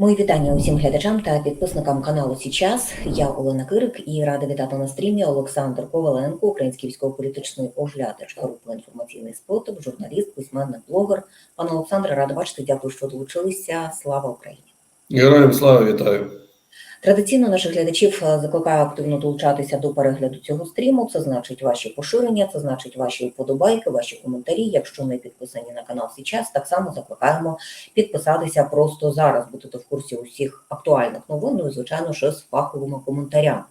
Мої вітання усім глядачам та підписникам каналу Січас. Я Олена Кирик і рада вітати на стрімі Олександр Коваленко, український військово-політичний оглядач групи інформаційний спротив, журналіст, письменник, блогер. Пане Олександре, рада бачити. Дякую, що долучилися. Слава Україні! Героям слава вітаю. Традиційно наших глядачів е, закликаю активно долучатися до перегляду цього стріму. Це значить ваші поширення, це значить ваші вподобайки, ваші коментарі. Якщо не підписані на канал Січас, так само закликаємо підписатися просто зараз, бути в курсі усіх актуальних новин, ну і звичайно ще з фаховими коментарями.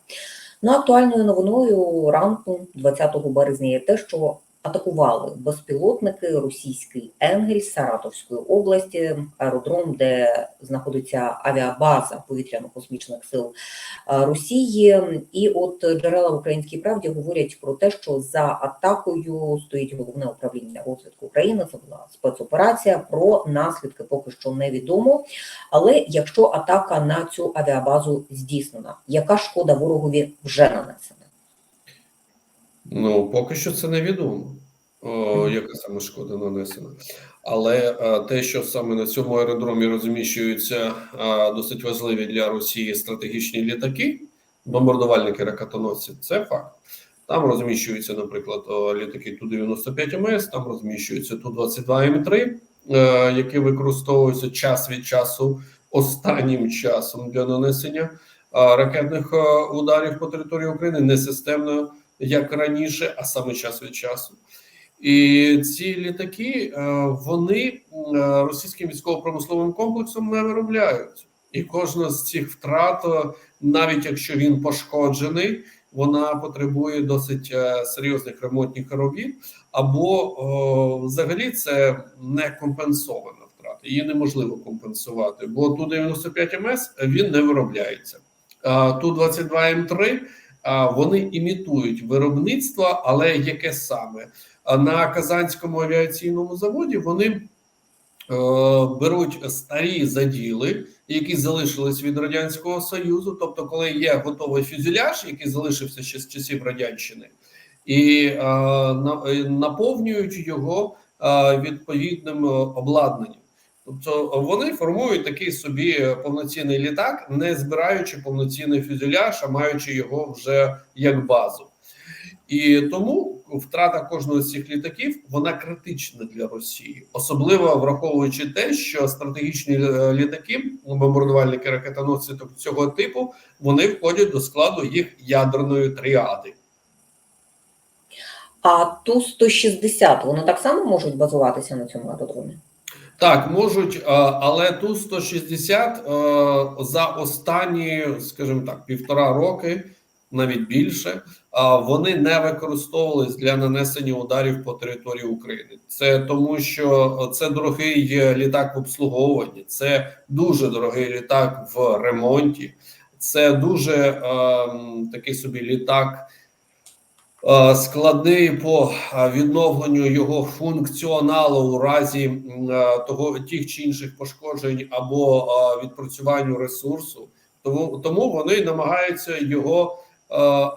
Ну, актуальною новиною ранку 20 березня є те, що атакували безпілотники російський Енгельс Саратовської області, аеродром, де знаходиться авіабаза повітряно-космічних сил е, Росії. І от джерела в українській правді говорять про те, що за атакою стоїть головне управління розвідки України. Це була спецоперація. Про наслідки поки що невідомо. Але якщо атака на цю авіабазу здійснена, яка шкода ворогові вже нанесена? Ну, поки що це невідомо, о, яка саме шкода нанесена. Але е, те, що саме на цьому аеродромі розміщуються е, досить важливі для Росії стратегічні літаки, бомбардувальники ракетоносці, це факт. Там розміщуються, наприклад, літаки Ту-95 МС, там розміщуються Ту-22 М3, е, які використовуються час від часу останнім часом для нанесення ракетних ударів по території України не системно, як раніше, а саме час від часу. І ці літаки е, вони е, російським військово-промисловим комплексом не виробляють, і кожна з цих втрат, е, навіть якщо він пошкоджений, вона потребує досить серйозних ремонтних робіт, або взагалі це не компенсована втрата. Її неможливо компенсувати, бо ту 95 МС він не виробляється. Ту 22 М3 вони імітують виробництво, але яке саме на Казанському авіаційному заводі вони е, беруть старі заділи, які залишились від радянського союзу. Тобто, коли є готовий фюзеляж, який залишився ще з часів радянщини, і е, е, наповнюють його відповідним обладнанням. Тобто вони формують такий собі повноцінний літак, не збираючи повноцінний фюзеляж, а маючи його вже як базу. І тому втрата кожного з цих літаків вона критична для Росії, особливо враховуючи те, що стратегічні е, літаки, бомбардувальники ракетоносці цього типу, вони входять до складу їх ядерної тріади. А ту 160 вони так само можуть базуватися на цьому аеродромі? Так, можуть, е, але ту 160 е, за останні, скажімо так, півтора роки, навіть більше, вони не використовувались для нанесення ударів по території України. Це тому, що це дорогий літак в обслуговуванні, це дуже дорогий літак в ремонті, це дуже е, такий собі літак. е, Складний по е, відновленню його функціоналу у разі е, того тих чи інших пошкоджень або відпрацюванню ресурсу, тому тому вони намагаються його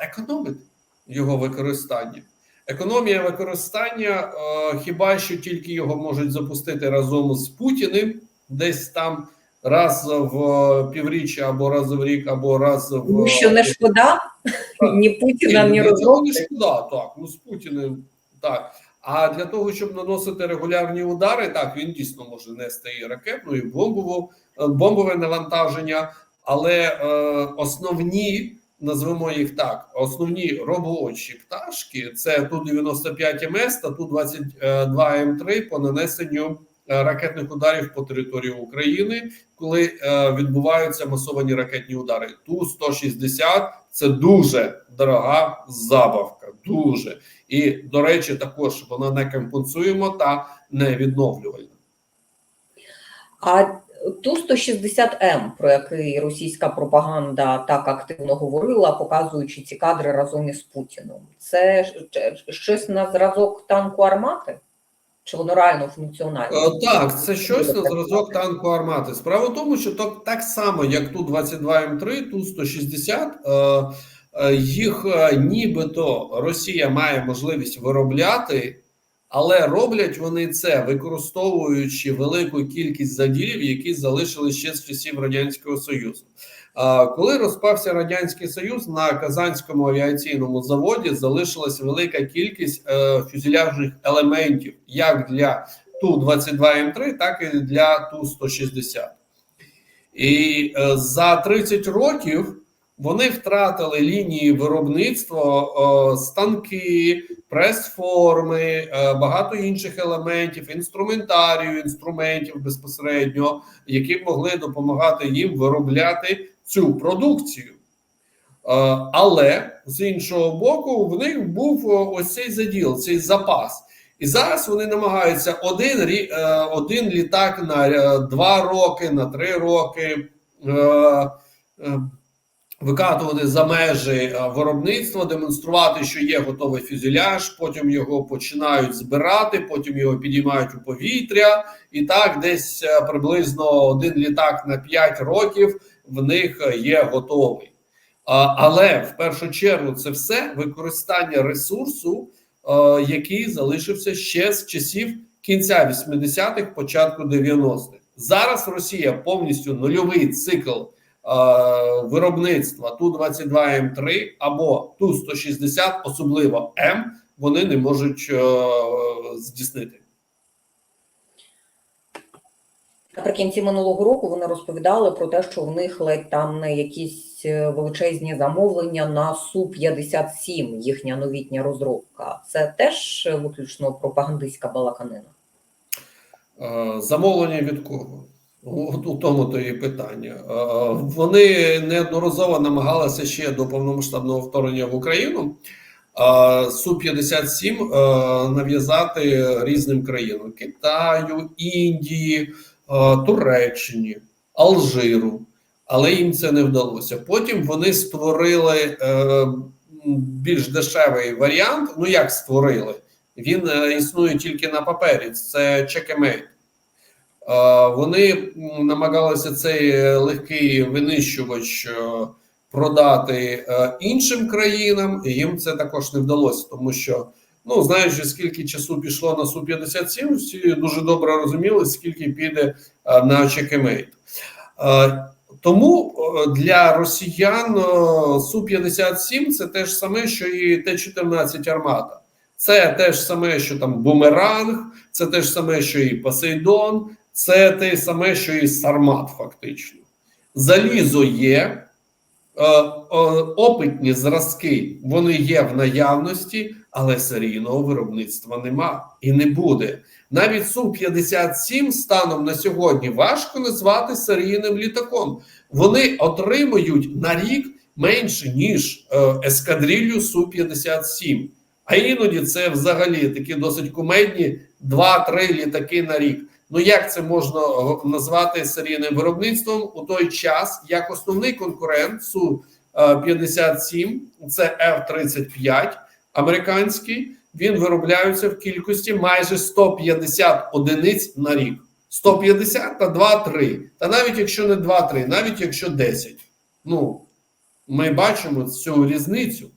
економити, його використання. Економія використання е, хіба що тільки його можуть запустити разом з Путіним, десь там раз в півріччя, або раз в рік, або раз в Тому що не шкода ні Путіна, ні ну, розробки. не шкода, так. Ну з Путіним так. А для того, щоб наносити регулярні удари, так він дійсно може нести і ракетну, і бомбову е, бомбове навантаження, але е, основні. Назвемо їх так: основні робочі пташки це ту 95 МС та ту 22 М3 по нанесенню е, ракетних ударів по території України, коли е, відбуваються масовані ракетні удари. Ту 160 це дуже дорога забавка. Дуже і до речі, також вона не компенсуємо та не відновлювальна. А ту 160М, про який російська пропаганда так активно говорила, показуючи ці кадри разом із Путіним, це щось на зразок танку армати? Чи воно реально функціональне? Е, Так, це щось на зразок танку армати. Справа в тому, що то так само, як ту 22 М3, ту 160, е, е, їх нібито Росія має можливість виробляти Але роблять вони це використовуючи велику кількість заділів, які залишились ще з часів радянського союзу. А коли розпався радянський союз, на Казанському авіаційному заводі залишилась велика кількість е, фюзеляжних елементів, як для ту 22 м 3 так і для ту 160 І е, за 30 років вони втратили лінії виробництва, станки, прес-форми, е, багато інших елементів, інструментарію, інструментів безпосередньо, які могли допомагати їм виробляти цю продукцію. Е, Але з іншого боку, в них був ось цей заділ, цей запас. І зараз вони намагаються один, е, один літак на два роки, на три роки викатувати за межі е, виробництва, демонструвати, що є готовий фюзеляж, потім його починають збирати, потім його підіймають у повітря, і так десь е, приблизно один літак на 5 років в них е, є готовий. Але в першу чергу це все використання ресурсу, який залишився ще з часів кінця 80-х, початку 90-х. Зараз Росія повністю нульовий цикл виробництва ту 22 м 3 або ту 160 особливо М, вони не можуть е, здійснити. Наприкінці минулого року вони розповідали про те, що в них ледь там якісь е, величезні замовлення на Су-57, їхня новітня розробка. Це теж е, виключно пропагандистська балаканина. Е, Замовлення від кого? У тому то і питання. Вони неодноразово намагалися ще до повномасштабного вторгнення в Україну су 57 е, нав'язати різним країнам: Китаю, Індії, Туреччині, Алжиру. Але їм це не вдалося. Потім вони створили е, більш дешевий варіант. Ну як створили? Він е, існує тільки на папері. Це чекемейт. Вони намагалися цей е, легкий винищувач е, продати е, іншим країнам, і їм це також не вдалося, тому що, ну знаючи, скільки часу пішло на су 57 всі дуже добре розуміли, скільки піде на чекемейт. Тому для росіян су 57 це те ж саме, що і Т-14 армата. Це те ж саме, що там бумеранг, це те ж саме, що і Посейдон, це те саме, що і Сармат, фактично. Залізо є, е, е, опитні зразки вони є в наявності, але серійного виробництва нема і не буде. Навіть Су-57 станом на сьогодні важко назвати серійним літаком. Вони отримують на рік менше ніж е, ескадрилью Су-57. А іноді це взагалі такі досить кумедні 2-3 літаки на рік. Ну як це можна е, назвати серійним виробництвом у той час, як основний конкурент Су 57 це F-35 американський. Він виробляється в кількості майже 150 одиниць на рік. 150 та 2-3. Та навіть якщо не 2-3, навіть якщо 10. Ну ми бачимо цю різницю.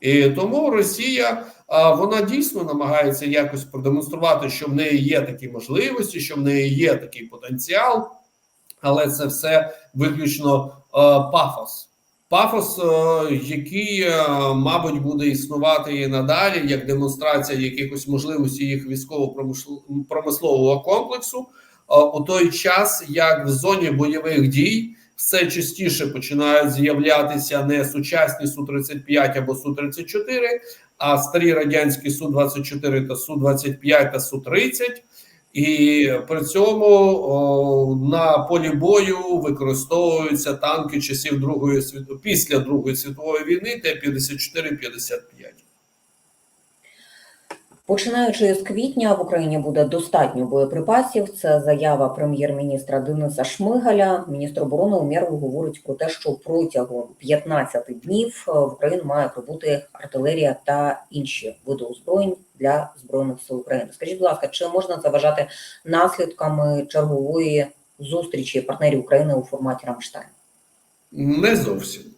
І тому Росія вона дійсно намагається якось продемонструвати, що в неї є такі можливості, що в неї є такий потенціал, але це все виключно а, пафос. Пафос, е, який, е, мабуть, буде існувати і надалі, як демонстрація якихось можливостей їх військово-промислового комплексу, е, у той час, як в зоні бойових дій все частіше починають з'являтися не сучасні су 35 або су 34 а старі радянські су 24 та су 25 та су 30 і при цьому о, на полі бою використовуються танки часів Другої світ... після Другої світової війни Т-54-55. Починаючи з квітня в Україні буде достатньо боєприпасів. Це заява прем'єр-міністра Дениса Шмигаля. Міністр оборони Умєров говорить про те, що протягом 15 днів в Україну має прибути артилерія та інші види озброєнь для збройних сил України. Скажіть, будь ласка, чи можна це вважати наслідками чергової зустрічі партнерів України у форматі Рамштайн? Не зовсім.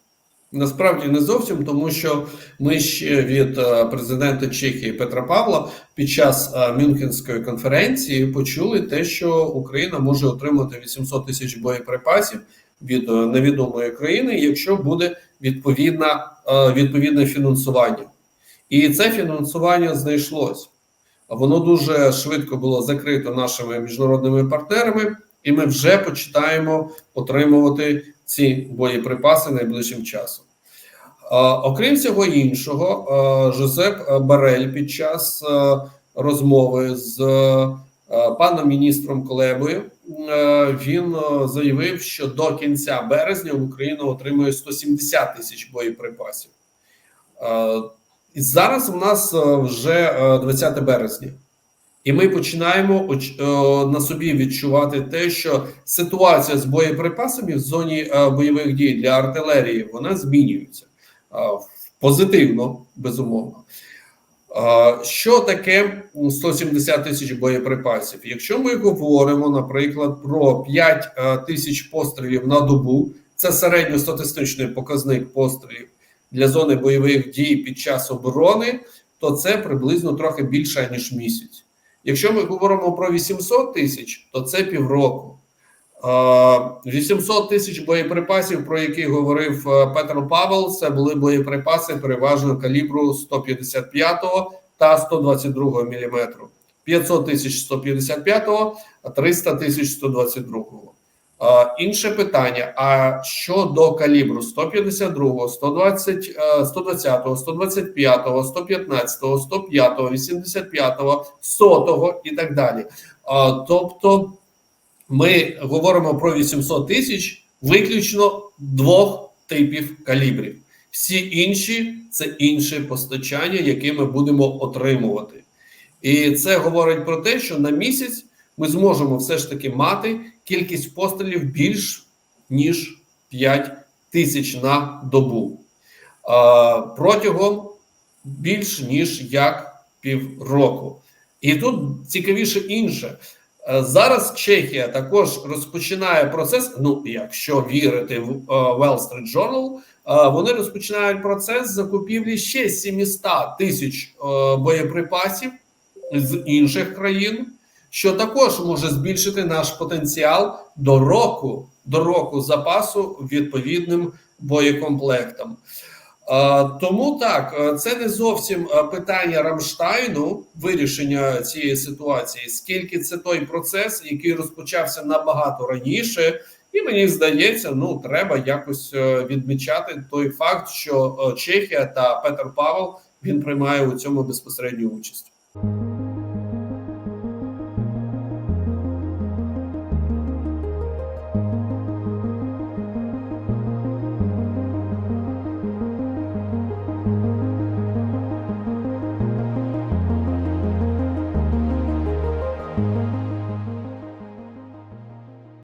Насправді не зовсім, тому що ми ще від е, президента Чехії Петра Павла під час е, Мюнхенської конференції почули те, що Україна може отримати 800 тисяч боєприпасів від е, невідомої країни, якщо буде відповідна, відповідне фінансування. І це фінансування знайшлось. Воно дуже швидко було закрито нашими міжнародними партнерами, і ми вже починаємо отримувати ці боєприпаси найближчим часом. Окрім всього іншого, Жозеп Барель під час розмови з паном міністром Колебою він заявив, що до кінця березня Україна отримує 170 тисяч боєприпасів. І зараз у нас вже е, 20 березня. І ми починаємо е, на собі відчувати те, що ситуація з боєприпасами в зоні е, бойових дій для артилерії вона змінюється е, позитивно, безумовно. Що таке 170 тисяч боєприпасів? Якщо ми говоримо, наприклад, про 5 е, тисяч пострілів на добу, це середньостатистичний показник пострілів для зони бойових дій під час оборони, то це приблизно трохи більше ніж місяць. Якщо ми говоримо про 800 тисяч, то це півроку. Е, 800 тисяч боєприпасів, про які говорив е, Петро Павел, це були боєприпаси переважно калібру 155 та 122 мм. 500 тисяч 155, а 300 тисяч 122. Е, Інше питання: а щодо калібру 152, 120, е, 120, 125, 115, 105, 85, 100 і так далі. Е, Тобто ми говоримо про 800 тисяч виключно двох типів калібрів. Всі інші це інше постачання, яке ми будемо отримувати. І це говорить про те, що на місяць ми зможемо все ж таки мати кількість пострілів більш ніж 5 тисяч на добу протягом більш ніж як півроку. І тут цікавіше інше. Зараз Чехія також розпочинає процес. Ну, якщо вірити в е, Wall Street Journal, е, вони розпочинають процес закупівлі ще 700 тисяч е, боєприпасів з інших країн, що також може збільшити наш потенціал до року, до року запасу відповідним боєкомплектам. Е, Тому так, е, це не зовсім е, питання Рамштайну вирішення цієї ситуації, скільки це той процес, який розпочався набагато раніше, і мені здається, ну треба якось е, відмічати той факт, що Чехія та Петр Павел він приймає у цьому безпосередню участь.